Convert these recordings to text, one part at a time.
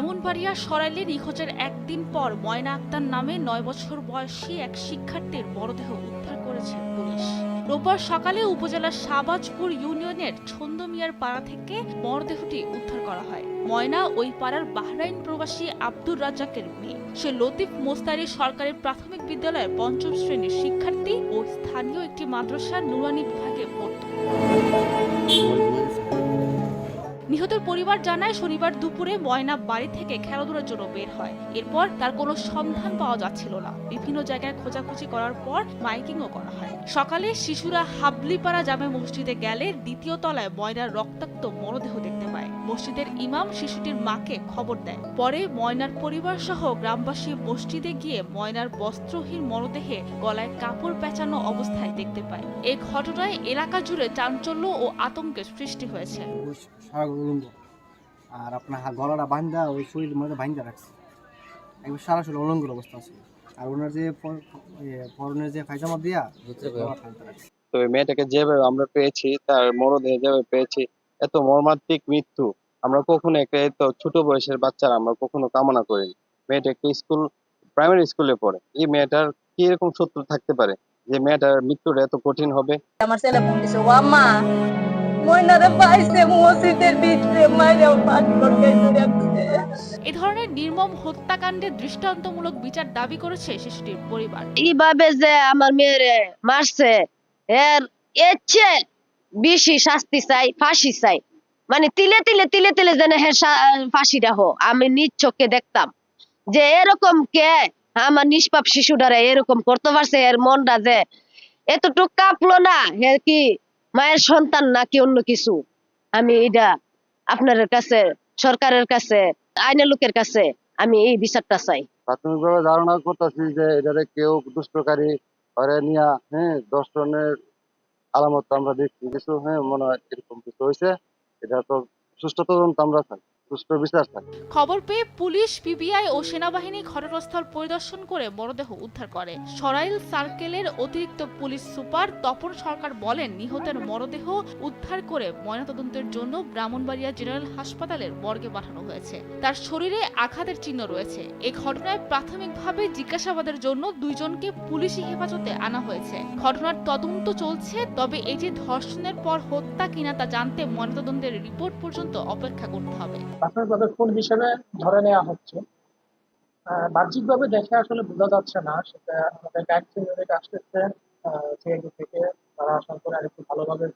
ব্রাহ্মণবাড়িয়া সরাইলে নিখোঁজের একদিন পর ময়না আক্তার নামে নয় বছর বয়সী এক শিক্ষার্থীর মরদেহ উদ্ধার করেছে পুলিশ। রোববার সকালে উপজেলার শাহবাজপুর ইউনিয়নের ছন্দমিয়ার পাড়া থেকে মরদেহটি উদ্ধার করা হয়। ময়না ওই পাড়ার বাহরাইন প্রবাসী আব্দুর রাজ্জাকের মেয়ে। সে লতিফ মোস্তারি সরকারি প্রাথমিক বিদ্যালয়ের পঞ্চম শ্রেণির শিক্ষার্থী ও স্থানীয় একটি মাদ্রাসার নুরানি বিভাগে পড়ত। নিহতের পরিবার জানায় শনিবার দুপুরে ময়না বাড়ি থেকে খেলাধুলার জন্য বের হয়। এরপর তার কোনো সন্ধান পাওয়া যাচ্ছিল না। বিভিন্ন জায়গায় খোঁজাখুঁজি করার পর মাইকিংও করা হয়। সকালে শিশুরা হাবলিপাড়া জামে মসজিদে গেলে দ্বিতীয় তলায় ময়নার রক্তাক্ত মরদেহ দেখতে পায়। মসজিদের ইমাম শিশুটির মাকে খবর দেয়। পরে ময়নার পরিবার সহ গ্রামবাসী মসজিদে গিয়ে ময়নার বস্ত্রহীন মরদেহে গলায় কাপড় পেঁচানো অবস্থায় দেখতে পায়। এই ঘটনায় এলাকা জুড়ে চাঞ্চল্য ও আতঙ্কের সৃষ্টি হয়েছে। আর আপনার গলাটা বান্ধা ওই শরীর মধ্যে বান্ধা রাখছে। একবার সারা শরীর উলঙ্গের অবস্থা আছে। আর ওনার যে পরনের যে ফাইজামা দিয়া তো ওই মেয়েটাকে যেভাবে আমরা পেয়েছি তার মরদেহ যেভাবে পেয়েছি এত মর্মান্তিক মৃত্যু আমরা কখনো একটা এত ছোট বয়সের বাচ্চারা আমরা কখনো কামনা করিনি। মেয়েটা একটা স্কুল প্রাইমারি স্কুলে পড়ে। এই মেয়েটার কি এরকম শত্রু থাকতে পারে যে মেয়েটার মৃত্যুটা এত কঠিন হবে? আমার ছেলে ফোন দিছে ও আম্মা ময়নারে পাইছে মসজিদের ভিতরে মাইরে পাথর গাইতে রাখছে। ধরনের নির্মম হত্যাকাণ্ডের দৃষ্টান্তমূলক বিচার দাবি করেছে শিশুটির পরিবার। এইভাবে যে আমার মেয়েরে মারছে এর এর চেয়ে বেশি শাস্তি চাই ফাঁসি চাই। মানে তিলে তিলে তিলে তিলে যেন হে ফাঁসিটা হো আমি নিজ চোখে দেখতাম যে এরকম কে আমার নিষ্পাপ শিশুটারে এরকম করতে পারছে এর মনটা যে এতটুক কাঁপলো না হে কি মায়ের সন্তান নাকি অন্য কিছু? আমি এটা আপনার কাছে, সরকারের কাছে, আইনের লোকের কাছে আমি এই বিচারটা চাই। প্রাথমিকভাবে ধারণা করতেছি যে এটারে কেউ দুষ্টকারী ঘরে নিয়ে হ্যাঁ দর্শনের আলামত আমরা দেখছি কিছু হ্যাঁ মনে হয় এরকম কিছু হয়েছে। এটা তো সুস্থ তদন্ত আমরা চাই। সুষ্ঠু বিচার চাই খবর পেয়ে পুলিশ, পিবিআই ও সেনাবাহিনী ঘটনাস্থল পরিদর্শন করে মরদেহ উদ্ধার করে। সরাইল সার্কেলের অতিরিক্ত পুলিশ সুপার তপন সরকার বলেন, নিহতের মরদেহ উদ্ধার করে ময়নাতদন্তের জন্য ব্রাহ্মণবাড়িয়া জেনারেল হাসপাতালের মর্গে পাঠানো হয়েছে। তার শরীরে আঘাতের চিহ্ন রয়েছে। এই ঘটনায় প্রাথমিকভাবে জিজ্ঞাসাবাদের জন্য দুইজনকে পুলিশি হেফাজতে আনা হয়েছে। ঘটনার তদন্ত চলছে, তবে এই যে ধর্ষণের পর হত্যা কিনা তা জানতে ময়নাতদন্তের রিপোর্ট পর্যন্ত অপেক্ষা করতে হবে। প্রাথমিকভাবে ফুল হিসেবে ধরে নেওয়া হচ্ছে। বাহ্যিকভাবে দেখে আসলে বোঝা যাচ্ছে না, সেটা আমাদের গাইড থেকে আসতেছে সিআইডি থেকে তারা আশা করে আরেকটু ভালোভাবে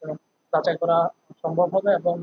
যাচাই করা সম্ভব হবে এবং